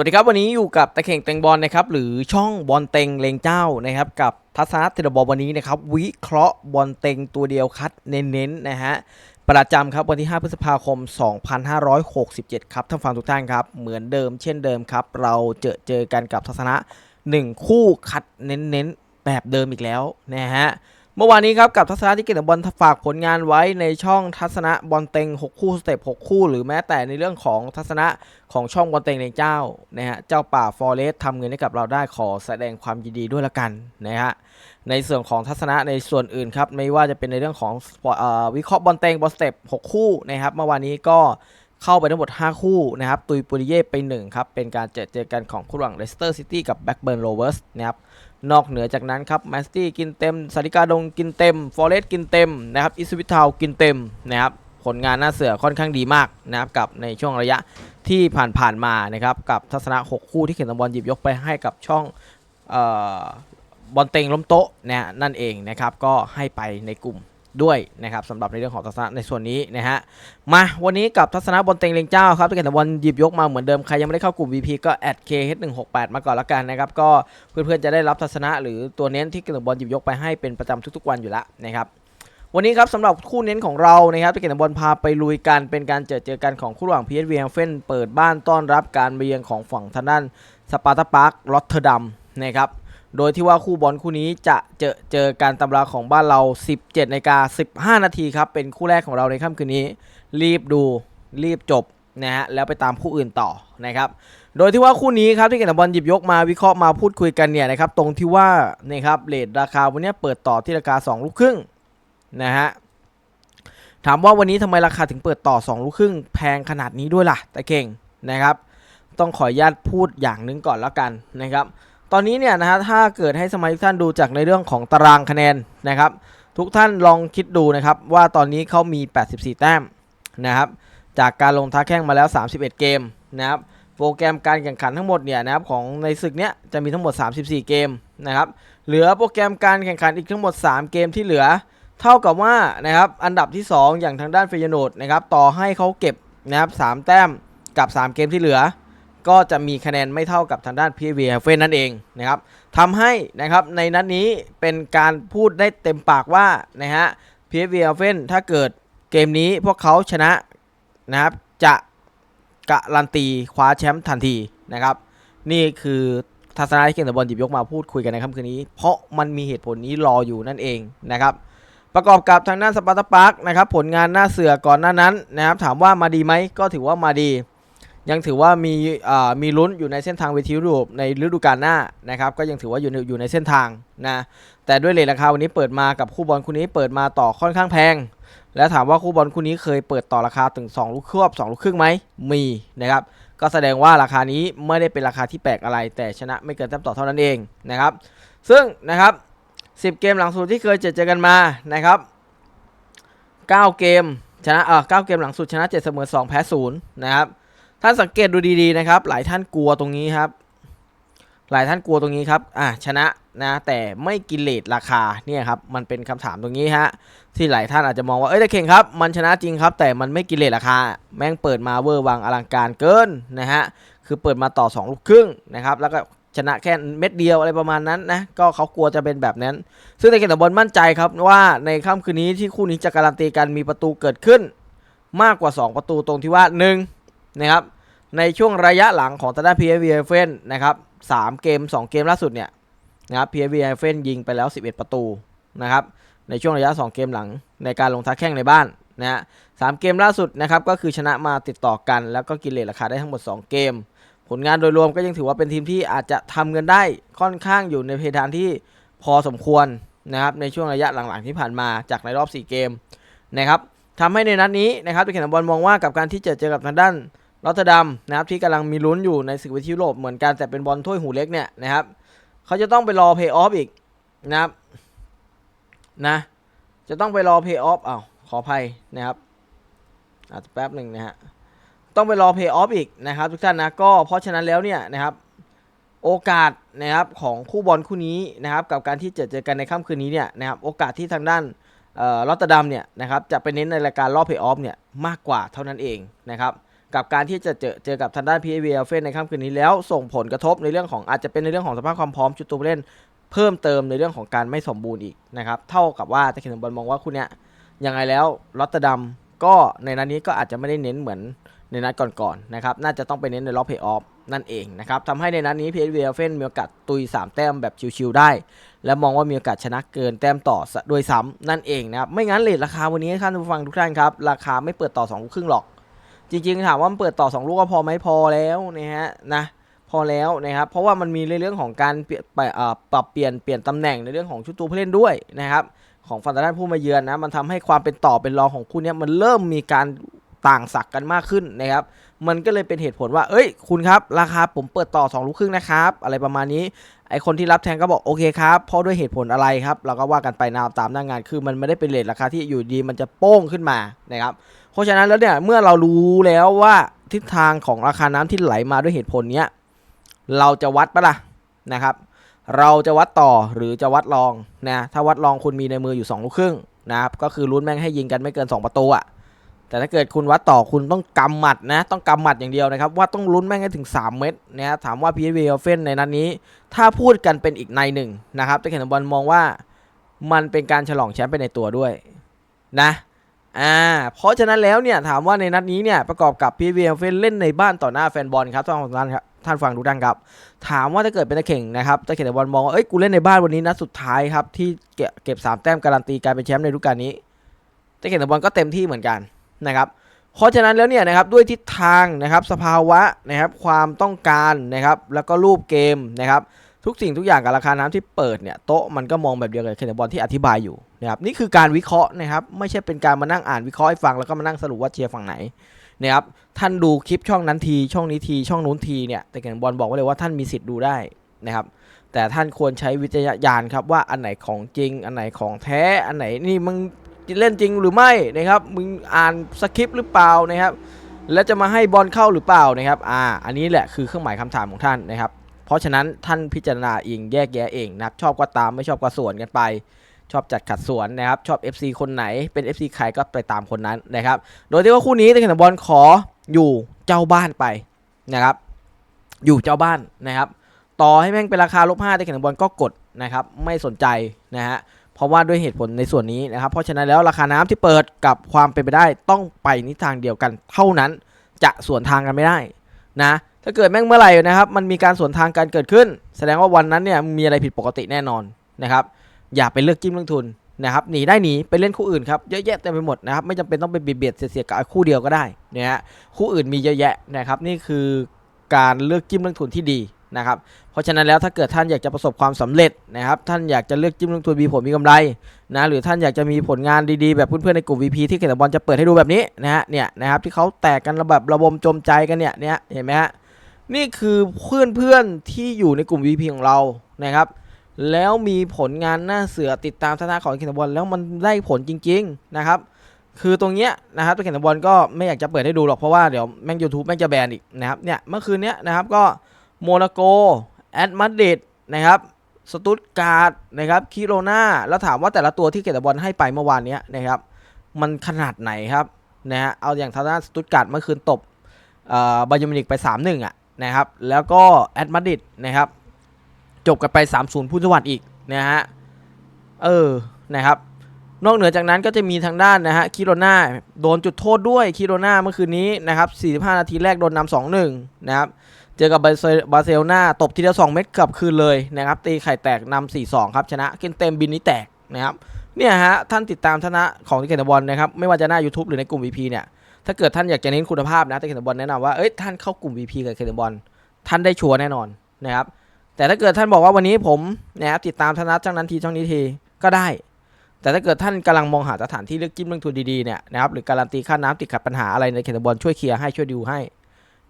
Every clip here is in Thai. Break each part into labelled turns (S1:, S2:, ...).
S1: วัสดีครับวันนี้อยู่กับตะเข่งเต็งบอลนะครับหรือช่องบอลเต็งเลงเจ้านะครับกับทัศนะเทเลบอลวันนี้นะครับวิเคราะห์บอลเต็งตัวเดียวคัดเน้นๆนะฮะประจำครับวันที่ 5 พฤษภาคม 2567 ครับท่านฟังทุกท่านครับเหมือนเดิมเช่นเดิมครับ เราเจอเจอกันกับทัศนะ 1 คู่คัดเน้นๆแบบเดิมอีกแล้วนะฮะ เมื่อวานนี้ครับกับทัศนะที่เก่งบอลฝากผลงานไว้ในช่องทัศนะบอลเต็ง 6 คู่สเต็ป6คู่ หรือแม้แต่ในเรื่องของทัศนะของช่องบอลเต็งเลงเจ้านะฮะเจ้าป่าฟอเรสทำเงินให้กับเราได้ขอแสดงความยินดีด้วยละกันนะฮะในส่วนของทัศนะในส่วนอื่นครับไม่ว่าจะเป็นในเรื่องของอวิเคราะห์บอลเต็งบอลสเต็ป6คู่นะครับเมื่อวานนี้ก็เข้าไปทั้งหมด 5 คู่นะครับตุยปุริเย่ไป1ครับเป็นการเจอเจอกันของคู่ระหว่างเลสเตอร์ซิตี้กับแบ็กเบิร์นโรเวอร์สนะครับ นอกเหนือจากนั้นครับแมสตี้กินเต็มสาริกาดงกินเต็มฟอเรสกินเต็มนะครับอิสวิทาวกินเต็มนะครับผลงานหน้าเสือค่อนข้างดีมากนะครับกับในช่วงระยะที่ผ่านๆมานะครับกับทัศนะ 6 คู่ที่เขียนตบอลหยิบยกไปให้กับช่องเอ่อบอลเต็งล้มโต๊ะนะนั่นเองนะครับก็ให้ไปในกลุ่ม ด้วยนะครับสำหรับในเรื่องของทัศนะในส่วนนี้นะฮะมาวันนี้กับทัศนะบอลเต็งเลงเจ้าครับที่เกตบอลหยิบยกมาเหมือนเดิม ใครยังไม่ได้เข้ากลุ่ม VP ก็แอด KH168 มาก่อนละกันนะครับก็เพื่อนๆจะได้รับทัศนะหรือตัวเน้นที่เกตบอลหยิบยกไปให้เป็นประจำทุกๆ วันอยู่แล้วนะครับวันนี้ครับสำหรับคู่เน้นของเรานะครับที่เกตบอลพาไปลุยกันเป็นการเจอเจอกันของคู่ระหว่าง PSV แฮมเฟนเปิดบ้านต้อนรับการมาเยือนของฝั่งทางด้านสปาร์ตาปาร์คลอตเทอร์ดัมนะครับ โดยที่ว่าคู่บอลคู่นี้จะเจอเจอการตำราของบ้านเรา 17นาฬิกา15 นาทีครับ เป็นคู่แรกของเราในค่ำคืนนี้ รีบดูรีบจบนะฮะแล้วไปตามคู่อื่นต่อนะครับ โดยที่ว่าคู่นี้ครับที่เกตบอลหยิบยกมาวิเคราะห์มาพูดคุยกันเนี่ยนะครับตรงที่ว่านี่ครับเลทราคาวันนี้เปิดต่อที่ราคา 2 ลูกครึ่งนะฮะถามว่าวันนี้ทำไมราคาถึงเปิดต่อ 2 ลูกครึ่งแพงขนาดนี้ด้วยล่ะแต่เก่งนะครับ ต้องขออนุญาตพูดอย่างนึงก่อนแล้วกันนะครับ ตอนนี้เนี่ยนะฮะถ้าเกิดให้สมาชิกท่านดูจากในเรื่องของตารางคะแนนนะครับ ทุกท่านลองคิดดูนะครับว่าตอนนี้เขามี 84 แต้มนะครับจากการลงท้าแข้งมาแล้ว 31 เกมนะครับโปรแกรมการแข่งขันทั้งหมดเนี่ยนะครับของในศึกเนี้ยจะมีทั้งหมด 34 เกมนะครับเหลือโปรแกรมการแข่งขันอีกทั้งหมด 3 เกมที่เหลือ เท่ากับว่านะครับอันดับที่ 2 อย่างทางด้านเฟยโนดนะครับต่อให้เขาเก็บนะครับ3แต้มกับ 3 เกมที่เหลือ ก็จะมีคะแนนไม่เท่ากับทางด้าน PV เฟนนั่นเองนะครับทำให้นะครับในนัดนี้เป็นการพูดได้เต็มปากว่านะฮะ PV เฟนถ้าเกิดเกมนี้พวกเขาชนะนะครับจะการันตีคว้าแชมป์ทันทีนะครับ นี่คือทัศนะที่เก่งต่บอลหยิบยกมาพูดคุยกันในค่ำคืนนี้ เพราะมันมีเหตุผลนี้รออยู่นั่นเองนะครับประกอบกับทางด้านสปาร์ตาปาร์กนะครับผลงานหน้าเสือก่อนหน้านั้นนะครับถามว่ามาดีไหมก็ถือว่ามาดี ยังถือว่ามีมีลุ้นอยู่ในเส้นทางเวทียุโรปในฤดูกาลหน้านะครับก็ยังถือว่าอยู่ในอยู่ในเส้นทางนะแต่ด้วยเลทราคาวันนี้เปิดมากับคู่บอลคู่นี้เปิดมาต่อค่อนข้างแพง แล้วถามว่าคู่บอลคู่นี้เคยเปิดต่อราคาถึง 2 ลูกควบ2ลูกครึ่งไหมมีนะครับก็แสดงว่าราคานี้ไม่ได้เป็นราคาที่แปลกอะไร แต่ชนะไม่เกินแต้มต่อเท่านั้นเองนะครับซึ่งนะครับ10 เกมหลังสุดที่เคยเจอเจอกันมานะครับ9เกมชนะเออ9เกมหลังสุดชนะ 7 เสมอ 2 แพ้ 0 นะครับ ท่านสังเกตดูดีๆนะครับ หลายท่านกลัวตรงนี้ครับ หลายท่านกลัวตรงนี้ครับ อะชนะนะแต่ไม่กินเลทราคาเนี่ยครับมันเป็นคำถามตรงนี้ฮะที่หลายท่านอาจจะมองว่าเอ้ยแต่เข่งครับมันชนะจริงครับ แต่มันไม่กินเลทราคา แม่งเปิดมาเวอร์วังอลังการเกินนะฮะคือเปิดมาต่อ 2 ลูกครึ่งนะครับแล้วก็ชนะแค่เม็ดเดียวอะไรประมาณนั้นนะก็เขากลัวจะเป็นแบบนั้น ซึ่งในเกมตะบอลมั่นใจครับว่าในค่ำคืนนี้ที่คู่นี้จะการันตีกันมีประตูเกิดขึ้น มากกว่า 2 ประตูตรงที่ว่า 1 นะครับในช่วงระยะหลังของทางด้าน PSV เฟนนะครับ3เกม 2 เกมล่าสุดเนี่ยนะครับ PSV เฟนยิงไปแล้ว 11 ประตูนะครับในช่วงระยะ 2 เกมหลังในการลงท้าแข่งในบ้านนะฮะสามเกมล่าสุดนะครับก็คือชนะมาติดต่อกัน แล้วก็กินเลทราคาได้ทั้งหมด 2 เกม ผลงานโดยรวมก็ยังถือว่าเป็นทีมที่อาจจะทำเงินได้ค่อนข้างอยู่ในเพดานที่พอสมควรนะครับในช่วงระยะหลังๆที่ผ่านมาจากในรอบ 4 เกมนะครับทำให้ในนัดนี้นะครับตัวแข่งบอลมองว่ากับการที่จะเจอกับทางด้าน รอตเตอร์ดัมนะครับที่กำลังมีลุ้นอยู่ในศึกวิทยุโรปเหมือนกันแต่เป็นบอลถ้วยหูเล็กเนี่ยนะครับเขาจะต้องไปรอเพย์ออฟอีกนะครับนะจะต้องไปรอเพย์ออฟอ้าวขออภัยนะครับอาจจะแป๊บหนึ่งนะฮะต้องไปรอเพย์ออฟอีกนะครับทุกท่านนะก็เพราะฉะนั้นแล้วเนี่ยนะครับโอกาสนะครับของคู่บอลคู่นี้นะครับกับการที่จะเจอกันในค่ำคืนนี้เนี่ยนะครับโอกาสที่ทางด้านเอ่อรอตเตอร์ดัมเนี่ยนะครับจะไปเน้นในรายการรอบเพย์ออฟเนี่ยมากกว่าเท่านั้นเองนะครับ กับการที่จะเจอเจอกับทางด้าน PAV เอลเฟนในค่ำคืนนี้แล้วส่งผลกระทบในเรื่องของอาจจะเป็นในเรื่องของสภาพความพร้อมชุดตัวเล่น เพิ่มเติมในเรื่องของการไม่สมบูรณ์อีกนะครับเท่ากับว่าตะเขียนบอลมองว่าคุณเนี่ยยังไงแล้วลอตเตอร์ดัมก็ในนัดนี้ก็อาจจะไม่ได้เน้นเหมือนในนัดก่อนๆนะครับน่าจะต้องไปเน้นในรอบเพย์ออฟนั่นเองนะครับทำให้ในนัดนี้ PAV เอลเฟนมีโอกาสตุย 3 แต้มแบบชิวๆได้ และมองว่ามีโอกาสชนะเกินแต้มต่อด้วยซ้ำนั่นเองนะครับไม่งั้นเลทราคาวันนี้ท่านผู้ฟังทุกท่านครับราคาไม่เปิดต่อ2ครึ่งหรอก จริงๆถามว่ามันเปิดต่อ 2 ลูกก็พอไหมพอแล้วนะฮะนะพอแล้วนะครับเพราะว่ามันมีในเรื่องของการเปลี่ยนปรับเปลี่ยนเปลี่ยนตำแหน่งในเรื่องของชุดตัวผู้เล่นด้วยนะครับของฝั่งด้านผู้มาเยือนนะมันทำให้ความเป็นต่อเป็นรองของคู่นี้มันเริ่มมีการต่างศักกันมากขึ้นนะครับ มันก็เลยเป็นเหตุผลว่า เอ้ย คุณครับ ราคาผมเปิดต่อ 2 ลูกครึ่งนะครับ อะไรประมาณนี้ ไอคนที่รับแทนก็บอกโอเคครับเพราะด้วยเหตุผลอะไรครับ เราก็ว่ากันไปนามตามหน้างาน คือมันไม่ได้เป็นเลทราคาที่อยู่ดีมันจะโป้งขึ้นมานะครับ เพราะฉะนั้นแล้วเนี่ยเมื่อเรารู้แล้วว่าทิศทางของราคาน้ำที่ไหลมาด้วยเหตุผลเนี้ยเราจะวัดปะล่ะนะครับ เราจะวัดต่อหรือจะวัดรองนะถ้าวัดรองคุณมีในมืออยู่2ลูกครึ่งนะครับก็คือลุ้นแม่งให้ยิงกันไม่เกิน 2 ประตูอะแต่ถ้าเกิดคุณวัดต่อคุณต้องกำหมัดนะต้องกำหมัดอย่างเดียวนะครับ ว่าต้องลุ้นแม่งให้ถึง 3 เม็ดนะถามว่า PSV เฟนในนัดนี้ ถ้าพูดกันเป็นอีกในหนึ่งนะครับแต่เขียนบอลมองว่ามันเป็นการฉลองแชมป์ไปในตัวด้วยนะ อ่าเพราะฉะนั้นแล้วเนี่ยถามว่าในนัดนี้เนี่ยประกอบกับ PSV เฟนเล่นในบ้านต่อหน้าแฟนบอลครับท่านฟังครับท่านฟังทุกท่านครับ ถามว่าถ้าเกิดเป็นตะเข่งนะครับตะเข่งบอลมองว่าเอ้ยกูเล่นในบ้านวันนี้นัดสุดท้ายครับที่เก็บเก็บสามแต้มการันตีการเป็นแชมป์ในฤดูกาลนี้ตะเข่งบอลก็เต็มที่เหมือนกันนะครับเพราะฉะนั้นแล้วเนี่ยนะครับด้วยทิศทางนะครับสภาวะนะครับความต้องการนะครับแล้วก็รูปเกมนะครับ ทุกสิ่งทุกอย่างกับราคาน้ำที่เปิดเนี่ยโต๊ะมันก็มองแบบเดียวกับเคนบอลที่อธิบายอยู่นะครับนี่คือการวิเคราะห์นะครับไม่ใช่เป็นการมานั่งอ่านวิเคราะห์ให้ฟังแล้วก็มานั่งสรุปว่าเชียร์ฝั่งไหนนะครับท่านดูคลิปช่องนั้นทีช่องนี้ทีช่องนู้นทีเนี่ยแต่เคนบอลบอกไว้เลยว่าท่านมีสิทธิ์ดูได้นะครับแต่ท่านควรใช้วิจารณญาณครับว่าอันไหนของจริง อันไหนของแท้อันไหนนี่มึงเล่นจริงหรือไม่นะครับมึงอ่านสคริปต์หรือเปล่านะครับแล้วจะมาให้บอลเข้าหรือเปล่านะครับอ่าอันนี้แหละคือเครื่องหมายคำถามของท่านนะครับ เพราะฉะนั้นท่านพิจารณาเองแยกแยะเองนะครับชอบก็ตามไม่ชอบก็ส่วนกันไป ชอบจัดขัดสวนนะครับ ชอบ FC คนไหนเป็น FC ใครก็ไปตามคนนั้นนะครับ โดยที่ว่าคู่นี้แต่ขณะบอลขออยู่เจ้าบ้านไปนะครับ อยู่เจ้าบ้านนะครับ ต่อให้แม่งเป็นราคาลบห้าแต่ขณะบอลก็กดนะครับ ไม่สนใจนะฮะเพราะว่าด้วยเหตุผลในส่วนนี้นะครับ เพราะฉะนั้นแล้วราคาน้ำที่เปิดกับความเป็นไปได้ต้องไปนิทางเดียวกัน เท่านั้นจะสวนทางกันไม่ได้ นะถ้าเกิดแม่งเมื่อไหร่นะครับ มันมีการสวนทางการเกิดขึ้น แสดงว่าวันนั้นเนี่ยมีอะไรผิดปกติแน่นอนนะครับ อย่าไปเลือกจิ้มเรื่องทุนนะครับหนีได้หนีไปเล่นคู่อื่นครับเยอะแยะเต็มไปหมดนะครับไม่จำเป็นต้องไปเบียดเสียดกับคู่เดียวก็ได้นะฮะคู่อื่นมีเยอะแยะนะครับนี่คือการเลือกจิ้มเรื่องทุนที่ดี นะครับ เพราะฉะนั้นแล้วถ้าเกิดท่านอยากจะประสบความสำเร็จนะครับ ท่านอยากจะเลือกจิ้มลงทุนมีผลมีกำไรนะ หรือท่านอยากจะมีผลงานดีๆ แบบเพื่อนๆในกลุ่ม VP ที่เกษตรบอลจะเปิดให้ดูแบบนี้นะฮะ เนี่ยนะครับที่เขาแตกกันระแบบระบมจมใจกันเนี่ย เนี่ยเห็นไหมฮะ นี่คือเพื่อนๆที่อยู่ในกลุ่ม VP ของเรานะครับ แล้วมีผลงานหน้าเสือติดตามธนาของเกษตรบอลแล้วมันได้ผลจริง ๆนะครับคือตรงเนี้ยนะครับตัวเกษตรบอลก็ไม่อยากจะเปิดให้ดูหรอกเพราะว่าเดี๋ยวแม่งยูทูบแม่งจะแบนอีกนะครับเนี่ยเมื่อคืนเนี้ยนะครับก็ โมนาโก แอดมาดริดนะครับสตุตการ์ดนะครับคิโรนาแล้วถามว่าแต่ละตัวที่เกตบอลให้ไปเมื่อวานนี้นะครับมันขนาดไหนครับนะฮะเอาอย่างทางด้านสตุตการ์ดเมื่อคืนตบอ่อบาเยมินิกไป 3-1อะนะครับแล้วก็แอดมาดริดนะครับจบกันไป 3-0พุ่นสวัสดิ์อีกนะฮะเออนะครับนอกเหนือจากนั้นก็จะมีทางด้านนะฮะคิโรนาโดนจุดโทษด้วยคิโรนาเมื่อคืนนี้นะครับ45 นาทีแรกโดนนำ2-1นะครับ เจอกับบาร์เซโลนาตบทีเดียว2เม็ดกลับคืนเลยนะครับ ตีไข่แตกนำ4-2 ครับ ชนะเกนเต็มบินนี้แตกนะครับเนี่ยฮะท่านติดตามชนะของที่เกตบอลนะครับไม่ว่าจะหน้า YouTube หรือในกลุ่ม VP เนี่ยถ้าเกิดท่านอยากจะเน้นคุณภาพนะที่เกตบอลแนะนำว่าเอ้ยท่านเข้ากลุ่ม VP กับเกตบอลท่านได้ชัวร์แน่นอนนะครับแต่ถ้าเกิดท่านบอกว่าวันนี้ผมนะครับติดตามธนัทช่างนั้นทีช่างนี้ทีก็ได้ แต่ถ้าเกิดท่านกำลังมองหาสถานที่เลือกจิ้มเรื่องทุนดีๆเนี่ยนะครับหรือการันตีค่าน้ำติดขัดปัญหาอะไรในเขตบอลช่วยเคลียร์ให้ช่วยดิวให้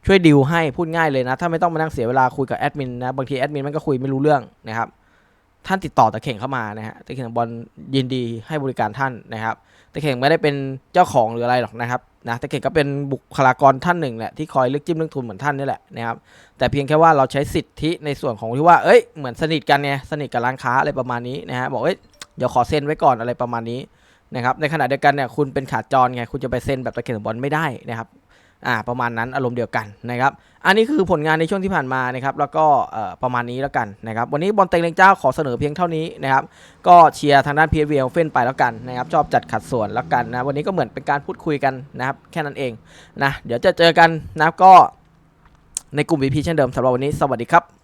S1: ช่วยดิวให้พูดง่ายเลยนะ ถ้าไม่ต้องมานั่งเสียเวลาคุยกับแอดมินนะ บางทีแอดมินมันก็คุยไม่รู้เรื่องนะครับ ท่านติดต่อตะเข่งเข้ามานะฮะตะเข่งบอลยินดีให้บริการท่านนะครับตะเข่งไม่ได้เป็นเจ้าของหรืออะไรหรอกนะครับนะตะเข่งก็เป็นบุคลากรท่านหนึ่งแหละที่คอยเลือกจิ้มเรื่องทุนเหมือนท่านนี่แหละนะครับแต่เพียงแค่ว่าเราใช้สิทธิในส่วนของที่ว่าเอ้ยเหมือนสนิทกันไงสนิทกับร้านค้าอะไรประมาณนี้นะฮะบอกเอ้ยเดี๋ยวขอเซ็นไว้ก่อนอะไรประมาณนี้นะครับในขณะเดียวกันเนี่ยคุณเป็นขาจรไงคุณจะไปเซ็นแบบตะเข่งบอลไม่ได้นะครับ อ่าประมาณนั้นอารมณ์เดียวกันนะครับ อันนี้คือผลงานในช่วงที่ผ่านมานะครับ แล้วก็เอ่อประมาณนี้แล้วกันนะครับ วันนี้บอลเต็งเลงเจ้าขอเสนอเพียงเท่านี้นะครับ ก็เชียร์ทางด้านพีเอฟเฟนไปแล้วกันนะครับ ชอบจัดขัดส่วนแล้วกันนะ วันนี้ก็เหมือนเป็นการพูดคุยกันนะครับ แค่นั้นเองนะ เดี๋ยวจะเจอกันนะก็ในกลุ่มวีพีเช่นเดิมสำหรับวันนี้ สวัสดีครับ